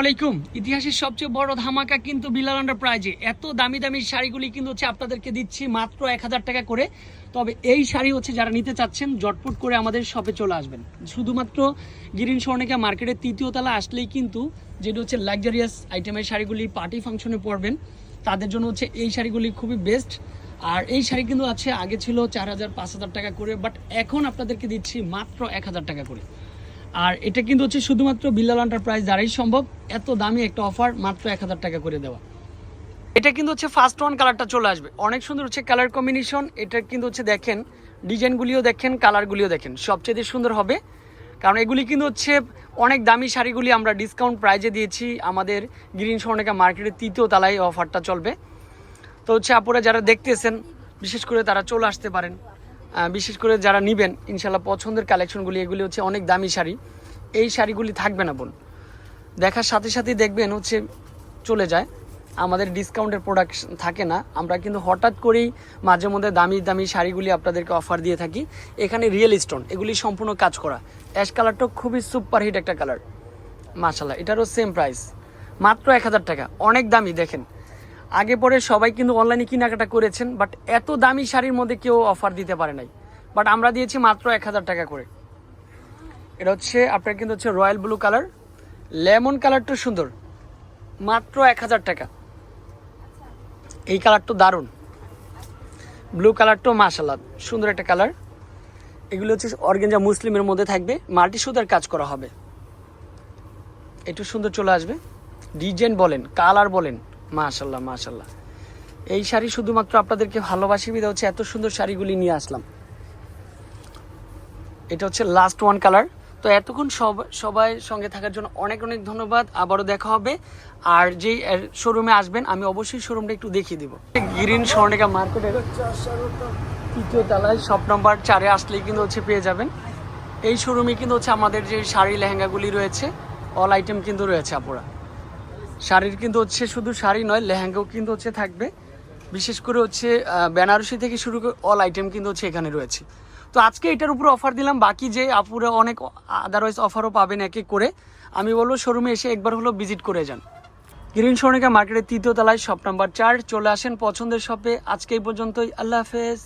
আলাইকুম। ইতিহাসের সবচেয়ে বড় ধামাকা কিন্তু বিলাল আন্ডার প্রাইজে। এত দামি দামি শাড়িগুলি কিন্তু হচ্ছে আপনাদেরকে দিচ্ছি মাত্র এক হাজার টাকা করে। তবে এই শাড়ি হচ্ছে যারা নিতে চাচ্ছেন জটপট করে আমাদের শপে চলে আসবেন। শুধুমাত্র গিরিন স্বর্ণিকা মার্কেটের তৃতীয় তলা আসলেই কিন্তু যেটা হচ্ছে লাক্সারিয়াস আইটেমের শাড়িগুলি পার্টি ফাংশনে পরবেন। তাদের জন্য হচ্ছে এই শাড়িগুলি খুবই বেস্ট আর এই শাড়ি কিন্তু আছে, আগে ছিল চার হাজার, পাঁচ হাজার টাকা করে বাট এখন আপনাদেরকে দিচ্ছি মাত্র এক হাজার টাকা করে। আর এটা কিন্তু হচ্ছে শুধুমাত্র বিল্লাল এন্টারপ্রাইজ দ্বারাই সম্ভব। এত দামি একটা অফার মাত্র এক হাজার টাকা করে দেওয়া। এটা কিন্তু হচ্ছে ফার্স্ট ওয়ান কালারটা চলে আসবে। অনেক সুন্দর হচ্ছে কালার কম্বিনেশন এটা কিন্তু হচ্ছে দেখেন, ডিজাইনগুলিও দেখেন কালারগুলিও দেখেন। সবচেয়ে সুন্দর হবে। কারণ এগুলি কিন্তু হচ্ছে অনেক দামি শাড়িগুলি আমরা ডিসকাউন্ট প্রাইজে দিয়েছি। আমাদের গ্রিন স্বর্ণিকা মার্কেটের তৃতীয় তলায় অফারটা চলবে। তো হচ্ছে আপুরা যারা দেখতেছেন, বিশেষ করে তারা চলে আসতে পারেন। বিশেষ করে যারা নিবেন, ইনশাল্লাহ পছন্দের কালেকশনগুলি এগুলি হচ্ছে অনেক দামি শাড়ি। এই শাড়িগুলি থাকবে না বোন। দেখার সাথে সাথেই দেখবেন হচ্ছে চলে যায়। আমাদের ডিসকাউন্টের প্রোডাক্ট থাকে না। আমরা কিন্তু হঠাৎ করেই মাঝে মধ্যে দামি দামি শাড়িগুলি আপনাদেরকে অফার দিয়ে থাকি। এখানে রিয়েল স্টোন এগুলি সম্পূর্ণ কাজ করা। অ্যাশ কালারটা খুবই সুপার হিট একটা কালার মাশাল্লাহ এটারও সেম প্রাইস মাত্র এক হাজার টাকা, অনেক দামি, দেখেন। আগে পরে সবাই কিন্তু অনলাইনে কেনাকাটা করেছেন বাট এত দামি শাড়ির মধ্যে কেউ অফার দিতে পারে নাই। বাট আমরা দিয়েছি মাত্র এক হাজার টাকা করে। এটা হচ্ছে, আপনার কিন্তু হচ্ছে রয়্যাল ব্লু কালার লেমন কালারটা সুন্দর। মাত্র এক হাজার টাকা। এই কালারটা দারুণ। ব্লু কালারটাও মাশাল্লাহ সুন্দর একটা কালার এগুলো হচ্ছে অর্গেঞ্জা মুসলিমের মধ্যে থাকবে। মাল্টি সুতার কাজ করা হবে। একটু সুন্দর চলে আসবে। ডিজাইন বলেন, কালার বলেন। মাশাল্লাহ মাশাল্লাহ এই শাড়ি শুধুমাত্র আপনাদেরকে ভালোবাসি বিধা হচ্ছে এত সুন্দর শাড়িগুলি নিয়ে আসলাম। এটা হচ্ছে লাস্ট ওয়ান কালার তো এতক্ষণ সব, সবাই সঙ্গে থাকার জন্য অনেক অনেক ধন্যবাদ। আবারও দেখা হবে। আর যেই শোরুমে আসবেন, আমি অবশ্যই শোরুমটা একটু দেখিয়ে দিব। গ্রিন স্বর্ণিকা মার্কেটের তৃতীয় তলায় শপ নাম্বার চারে আসলেই কিন্তু হচ্ছে পেয়ে যাবেন। এই শোরুমে কিন্তু হচ্ছে আমাদের যে শাড়ি লেহেঙ্গাগুলি রয়েছে অল আইটেম কিন্তু রয়েছে আপুরা। শাড়ির কিন্তু হচ্ছে শুধু শাড়ি নয়, লেহেঙ্গাও কিন্তু হচ্ছে থাকবে। বিশেষ করে হচ্ছে বেনারসি থেকে শুরু করে অল আইটেম কিন্তু হচ্ছে এখানে রয়েছে। তো আজকে এটার উপর অফার দিলাম, বাকি যে আপুরা অনেক আদারওয়াইজ অফারও পাবেন এক এক করে, আমি বলব শোরুমে এসে একবার হলো ভিজিট করে যান। গ্রিন সোনিকা মার্কেটের তৃতীয় তলায় শপ নাম্বার চার, চলে আসেন পছন্দের শপে আজকে এই পর্যন্তই, আল্লাহ হাফেজ।